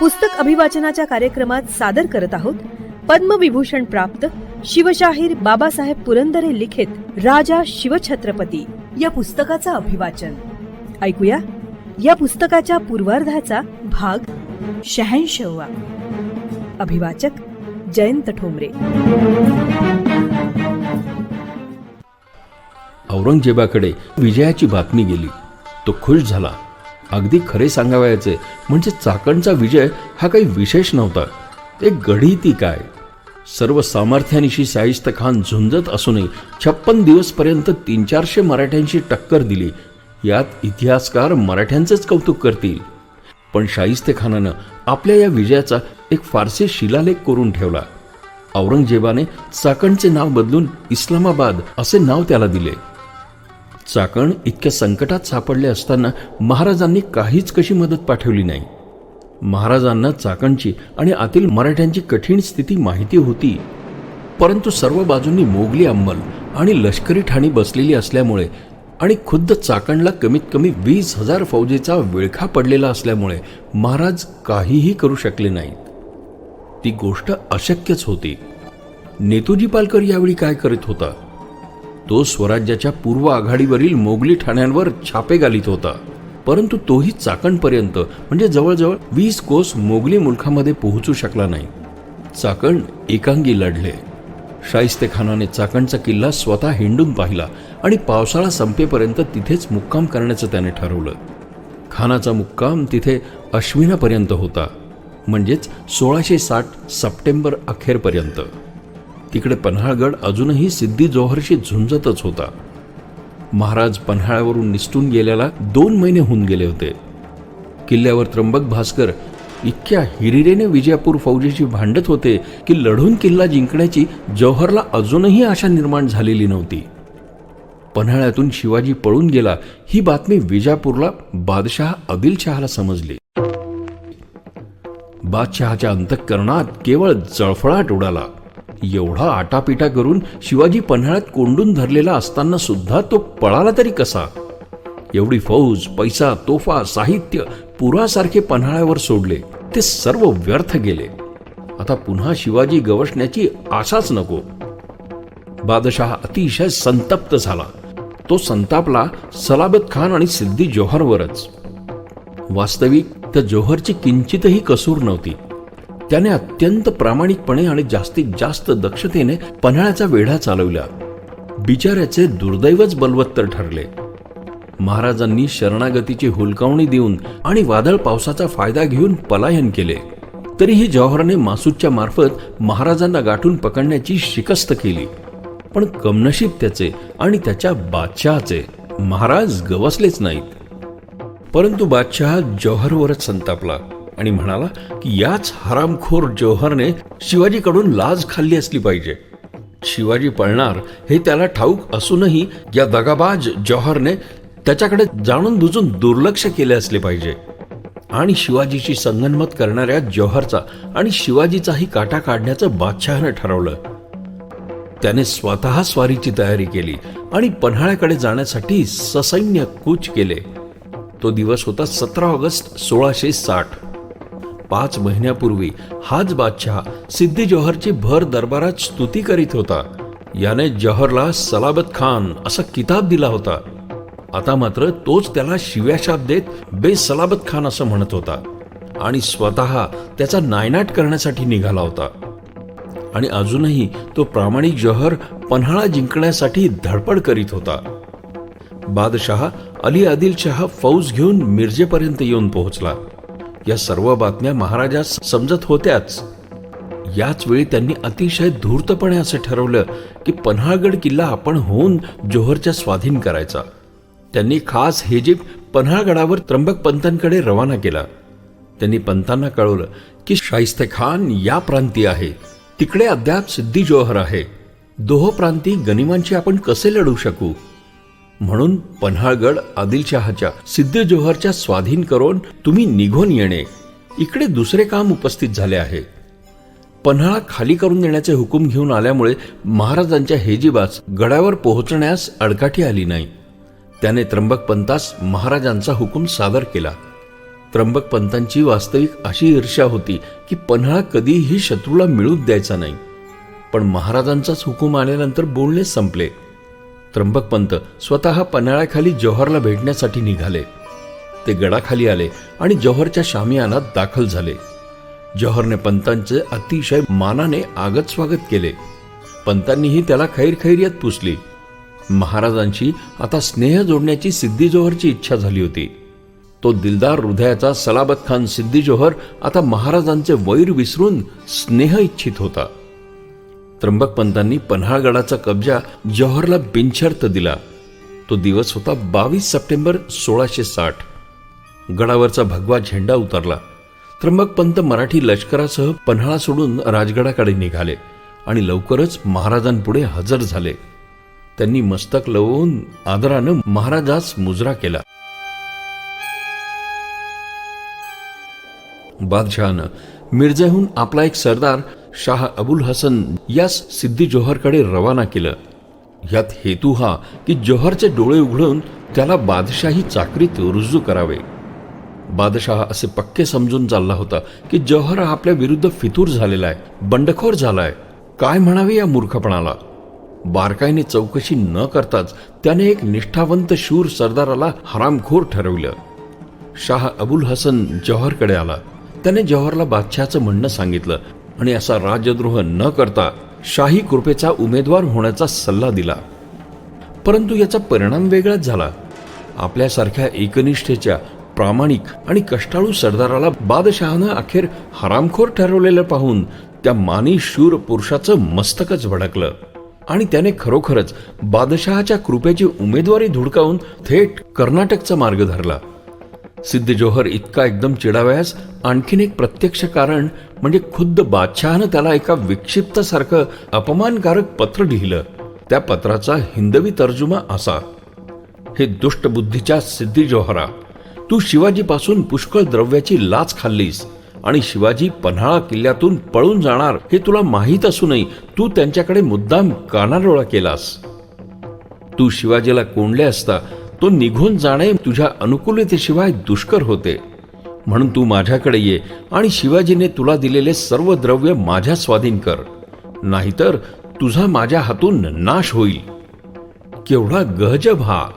पुस्तक अभिवाचनाच्या कार्यक्रमात सादर करत आहोत. पद्मविभूषण प्राप्त शिवशाहीर बाबासाहेब पुरंदरे लिखित राजा शिवछत्रपती या पुस्तकाचं अभिवाचन. ऐकूया. या पुस्तकाच्या पूर्वार्धाचा भाग शहाऐंशवा. अभिवाचक जयंत ठोंबरे. औरंगजेबाकडे विजयाची बातमी गेली. तो खुश झाला. अगदी खरे सांगावयाचे. म्हणजे चाकणचा विजय हा काही विशेष नव्हता. एक गढी ती काय? सर्व सामर्थ्यानिशी शाहिस्त खान झुंजत असूनही छप्पन दिवसपर्यंत तीन चारशे मराठ्यांशी टक्कर दिली. यात इतिहासकार मराठ्यांचेच कौतुक करतील. पण शाहिस्ते खानानं आपल्या या विजयाचा एक फारसी शिलालेख करून ठेवला. औरंगजेबाने चाकणचे नाव बदलून इस्लामाबाद असे नाव त्याला दिले. चाकण इतक्या संकटात सापडले असताना महाराजांनी काहीच कशी मदत पाठवली नाही. महाराजांना चाकणची आणि आतील मराठ्यांची कठीण स्थिती माहिती होती. परंतु सर्व बाजूंनी मोगली अंमल आणि लष्करी ठाणी बसलेली असल्यामुळे आणि खुद्द चाकणला कमीत कमी वीस हजार फौजेचा विळखा पडलेला असल्यामुळे महाराज काहीही करू शकले नाहीत. ती गोष्ट अशक्यच होती. नेतूजी पालकर यावेळी काय करत होता? तो स्वराज्याच्या पूर्व आघाडीवरील मोगली ठाण्यांवर छापे घालीत होता. परंतु तोही चाकणपर्यंत म्हणजे जवळजवळ वीस कोस मोगली मुलखामध्ये पोहोचू शकला नाही. चाकण एकांगी लढले. शाहिस्तेखानाने चाकणचा किल्ला स्वतः हिंडून पाहिला आणि पावसाळा संपेपर्यंत तिथेच मुक्काम करण्याचं त्याने ठरवलं. खानाचा मुक्काम तिथे अश्विनापर्यंत होता म्हणजेच सोळाशे साठ सप्टेंबर अखेरपर्यंत. तिकडे पन्हाळगड अजूनही सिद्धी जोहरशी झुंजतच होता. महाराज पन्हाळ्यावरून निसटून गेल्याला दोन महिने होऊन गेले होते. किल्ल्यावर त्र्यंबक भास्कर इतक्या हिरिरेने विजयपूर फौजेशी भांडत होते की लढून किल्ला जिंकण्याची जौहरला अजूनही आशा निर्माण झालेली नव्हती. पन्हाळ्यातून शिवाजी पळून गेला ही बातमी विजापूरला बादशाह आदिलशहाला समजली. बादशहाच्या अंतःकरणात केवळ जळफळाट उडाला. एवढा आटापिटा करून शिवाजी पन्हाळ्यात कोंडून धरलेला असताना सुद्धा तो पळाला तरी कसा? एवढी फौज पैसा तोफा साहित्य पुरासारखे पन्हाळ्यावर सोडले. ते सर्व व्यर्थ गेले. आता पुन्हा शिवाजी गवसण्याची आशाच नको. बादशाह अतिशय संतप्त झाला. तो संतापला सलाबत खान आणि सिद्धी जोहरवरच. वास्तविक त्या जोहरची किंचितही कसूर नव्हती. त्याने अत्यंत प्रामाणिकपणे आणि जास्तीत जास्त दक्षतेने पन्हाळ्याचा वेढा चालवला. बिचाऱ्याचे दुर्दैवच बलवत्तर ठरले. महाराजांनी शरणागतीची हुलकावणी देऊन आणि वादळ पावसाचा फायदा घेऊन पलायन केले. तरीही जवाहरने मासूदच्या मार्फत महाराजांना गाठून पकडण्याची शिकस्त केली. पण कमनशीब त्याचे आणि त्याच्या बादशहाचे महाराज गवसलेच नाहीत. परंतु बादशहा जौहरवरच संतापला. आणि म्हणाला की याच हरामखोर जौहरने शिवाजीकडून लाज खाल्ली असली पाहिजे. शिवाजी पळणार हे त्याला ठाऊक असूनही या दगाबाज जौहरने त्याच्याकडे जाणून बुजून दुर्लक्ष केले असले पाहिजे. आणि शिवाजीची संगनमत करणाऱ्या जौहरचा आणि शिवाजीचाही काटा काढण्याचं बादशहानं ठरवलं. त्याने स्वतः स्वारीची तयारी केली आणि पन्हाळ्याकडे जाण्यासाठी ससैन्य कूच केले. तो दिवस होता सतरा ऑगस्ट सोळाशे साठ. पाच महिन्यापूर्वी हाच बादशहा सिद्धी जौहरची भर दरबारात स्तुती करीत होता. याने जौहरला सलाबत खान असा किताब दिला होता. आता मात्र तोच त्याला शिव्याशाप देत बेसलाबत खान असं म्हणत होता. आणि स्वतः त्याचा नायनाट करण्यासाठी निघाला होता. आणि अजूनही तो प्रामाणिक जौहर पन्हाळा जिंकण्यासाठी धडपड करीत होता. बादशहा अली आदिलशहा फौज घेऊन मिर्जेपर्यंत येऊन पोहोचला. या सर्व बातम्या महाराजास समजत होत्याच. याच वेळी त्यांनी अतिशय धूर्तपणे असं ठरवलं की पन्हाळगड किल्ला आपण होऊन जोहरच्या स्वाधीन करायचा. त्यांनी खास हे जीप पन्हाळगडावर त्र्यंबक पंतांकडे रवाना केला. त्यांनी पंतांना कळवलं की शाहिस्ते खान या प्रांती आहे. तिकडे अद्याप सिद्धी जोहर आहे. दोह प्रांती गनिमांची आपण कसे लढू शकू? म्हणून पन्हाळगड आदिलशहाच्या सिद्ध जोहरच्या स्वाधीन करून तुम्ही निघून येणे. इकडे दुसरे काम उपस्थित झाले आहे. पन्हाळा खाली करून देण्याचे हुकूम घेऊन आल्यामुळे महाराजांच्या हेजीबास गडावर पोहोचण्यास अडकाठी आली नाही. त्याने त्र्यंबक पंतास महाराजांचा हुकूम सादर केला. त्र्यंबक पंतांची वास्तविक अशी ईर्ष्या होती की पन्हाळा कधीही शत्रूला मिळूच द्यायचा नाही. पण महाराजांचाच हुकूम आल्यानंतर बोलणे संपले. त्र्यंबकपंत स्वतः पन्हाळ्याखाली जौहरला भेटण्यासाठी निघाले. ते गडाखाली आले आणि जौहरच्या शामियानात दाखल झाले. जोहरने पंतांचे अतिशय मानाने आगत स्वागत केले. पंतांनीही त्याला खैरखैरियत पुसली. महाराजांशी आता स्नेह जोडण्याची सिद्धी जोहरची इच्छा झाली होती. तो दिलदार हृदयाचा सलाबत खान सिद्धी जोहर आता महाराजांचे वैर विसरून स्नेह इच्छित होता. त्र्यंबकपंतांनी पन्हाळगडाचा कब्जा जौहरला बिनशर्त दिला. तो दिवस होता बावीस सप्टेंबर सोळाशे साठ. गडावरचा भगवा झेंडा उतरला. त्र्यंबकपंत मराठी लष्करासह पन्हाळा सोडून राजगडाकडे निघाले आणि लवकरच महाराजांपुढे हजर झाले. त्यांनी मस्तक लवून आदरानं महाराजास मुजरा केला. बादशहानं मिर्झाहून आपला एक सरदार शाह अबुल हसन यास सिद्धी जोहरकडे रवाना केलं. यात हेतू हा की जोहरचे डोळे उघडून त्याला बादशाही चाकरीत रुजू करावे. बादशाह असे पक्के समजून चालला होता की जौहर हा आपल्या विरुद्ध फितूर झालेला आहे बंडखोर झालाय काय म्हणावे या मूर्खपणाला? बारकाईने चौकशी न करताच त्याने एक निष्ठावंत शूर सरदाराला हरामखोर ठरवलं. शाह अबुल हसन जौहरकडे आला. त्याने जौहरला बादशहाचं म्हणणं सांगितलं. आणि असा राजद्रोह न करता शाही कृपेचा उमेदवार होण्याचा सल्ला दिला. परंतु याचा परिणाम वेगळाच झाला. आपल्यासारख्या एकनिष्ठेच्या प्रामाणिक आणि कष्टाळू सरदाराला बादशहानं अखेर हरामखोर ठरवलेलं पाहून त्या मानी शूर पुरुषाचं मस्तकच भडकलं. आणि त्याने खरोखरच बादशहाच्या कृपेची उमेदवारी धुडकावून थेट कर्नाटकचा मार्ग धरला. सिद्ध जोहर इतका एकदम चिडावयास आणखीन एक प्रत्यक्ष कारण म्हणजे खुद्द बादशहानं त्याला एका विक्षिप्तासारखं अपमानकारक पत्र लिहिलं. त्या पत्राचा हिंदवी तर्जुमा असा. हे दुष्ट बुद्धीच्या सिद्धी जोहरा तू शिवाजीपासून पुष्कळ द्रव्याची लाच खाल्लीस आणि शिवाजी पन्हाळा किल्ल्यातून पळून जाणार हे तुला माहीत असूनही तू त्यांच्याकडे मुद्दाम कानाडोळा केलास. तू शिवाजीला कोंडले असता तो निघून जाणे तुझ्या अनुकूलतेशिवाय दुष्कर होते. म्हणून तू माझ्याकडे ये आणि शिवाजीने तुला दिलेले सर्व द्रव्य माझ्या स्वाधीन कर. नाहीतर तुझा माझ्या हातून नाश होईल. केवढा गहजब हा!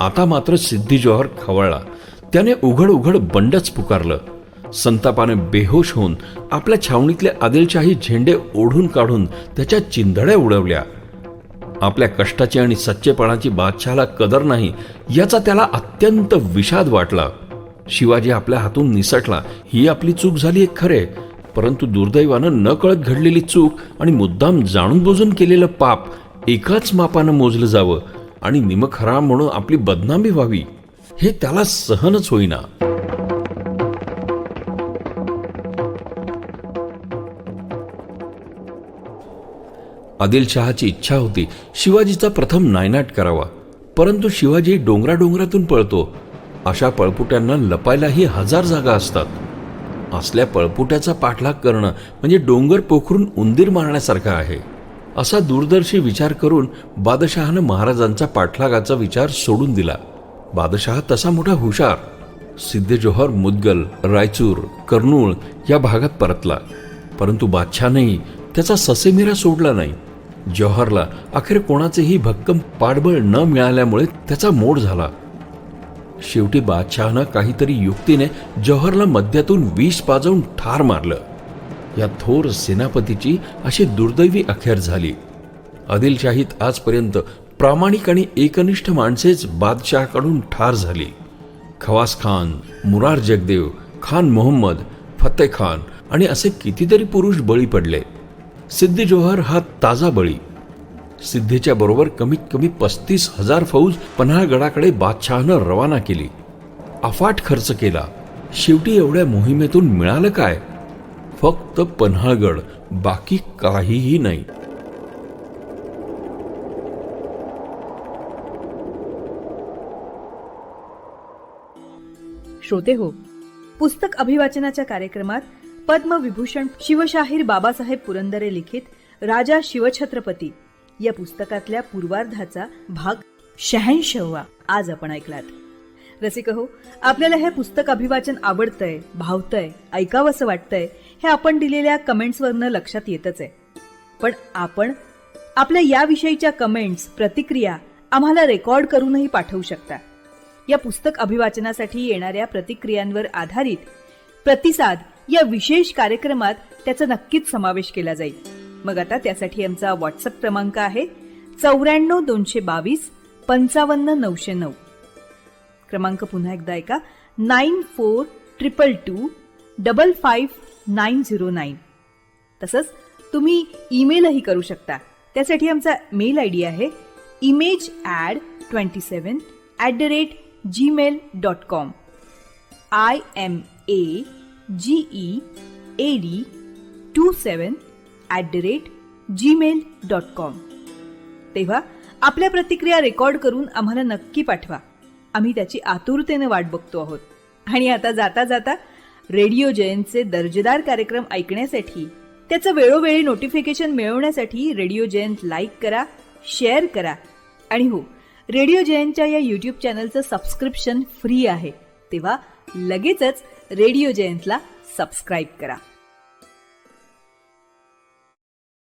आता मात्र सिद्धी जोहर खवळला. त्याने उघड उघड बंडच पुकारलं. संतापाने बेहोश होऊन आपल्या छावणीतले आदिलशाही झेंडे ओढून काढून त्याच्या चिंधड्या उडवल्या. आपल्या कष्टाची आणि सच्चेपणाची बादशहाला कदर नाही याचा त्याला अत्यंत विषाद वाटला. शिवाजी आपल्या हातून निसटला. ही आपली चूक झाली एक खरे परंतु दुर्दैवानं न कळत घडलेली चूक आणि मुद्दाम जाणून बुजून केलेलं पाप एकाच मापानं मोजलं जावं आणि निमखरा म्हणून आपली बदनामी व्हावी हे त्याला सहनच होईना. आदिलशहाची इच्छा होती. शिवाजीचा प्रथम नायनाट करावा. परंतु शिवाजी डोंगराडोंगरातून पळतो. अशा पळपुट्यांना लपायलाही हजार जागा असतात. असल्या पळपुट्याचा पाठलाग करणं म्हणजे डोंगर पोखरून उंदीर मारण्यासारखं आहे. असा दूरदर्शी विचार करून बादशहानं महाराजांचा पाठलागाचा विचार सोडून दिला. बादशहा तसा मोठा हुशार. सिद्धजोहर मुदगल रायचूर कर्नूळ या भागात परतला. परंतु बादशहानेही त्याचा ससेमिरा सोडला नाही. जौहरला अखेर कोणाचेही भक्कम पाठबळ न मिळाल्यामुळे त्याचा मोड झाला. शेवटी बादशहानं काहीतरी युक्तीने जौहरला मध्यातून विष पाजवून ठार मारलं. या थोर सेनापतीची अशी दुर्दैवी अखेर झाली. आदिलशाहीत आजपर्यंत प्रामाणिक आणि एकनिष्ठ माणसेच बादशहाकडून ठार झाली. खवास खान मुरार जगदेव खान मोहम्मद फतेह खान आणि असे कितीतरी पुरुष बळी पडले. सिद्धी जोहर हा ताजा बळी. सिद्धीच्या बरोबर कमीत कमी पस्तीस हजार फौज पन्हाळगडाकडे बादशहानं रवाना केली. अफाट खर्च केला. शेवटी एवढ्या मोहिमेतून मिळालं काय? फक्त पन्हाळगड बाकी काहीही नाही. श्रोते हो पुस्तक अभिवाचनाच्या कार्यक्रमात पद्मविभूषण शिवशाहीर बाबासाहेब पुरंदरे लिखित राजा शिवछत्रपती या पुस्तकातल्या पूर्वार्धाचा भाग शहाऐंशवा. आज आपण ऐकलात. रसिक हो आपल्याला हे पुस्तक अभिवाचन आवडतंय भावतंय ऐकावंसं वाटतंय हे आपण दिलेल्या कमेंट्सवरनं लक्षात येतच आहे. पण आपण आपल्या याविषयीच्या कमेंट्स प्रतिक्रिया आम्हाला रेकॉर्ड करूनही पाठवू शकता. या पुस्तक अभिवाचनासाठी येणाऱ्या प्रतिक्रियांवर आधारित प्रतिसाद या विशेष कार्यक्रमात त्याचा नक्कीच समावेश केला जाईल. मग आता त्यासाठी आमचा व्हॉट्सअप क्रमांक आहे चौऱ्याण्णव दोनशे बावीस पंचावन्न नऊशे नऊ. क्रमांक पुन्हा एकदा ऐका. Nine four triple two double five nine zero nine. तसंच तुम्ही ईमेलही करू शकता. त्यासाठी आमचा मेल आय डी आहे image ad twenty seven at the rate Gmail dot com I M A G E A D two seven at the rate Gmail dot com तेव्हा आपल्या प्रतिक्रिया रेकॉर्ड करून आम्हाला नक्की पाठवा. आम्ही त्याची आतुरतेने वाट बघतो आहोत. आणि आता जाता जाता रेडिओ जयंतचे दर्जेदार कार्यक्रम ऐकण्यासाठी त्याचं वेळोवेळी नोटिफिकेशन मिळवण्यासाठी रेडिओ जयंत लाईक करा शेअर करा. आणि हो रेडिओ जयंतच्या या यूट्यूब चॅनलचं सबस्क्रिप्शन फ्री आहे. तेव्हा लगेचच रेडिओ जयंतला सबस्क्राईब करा.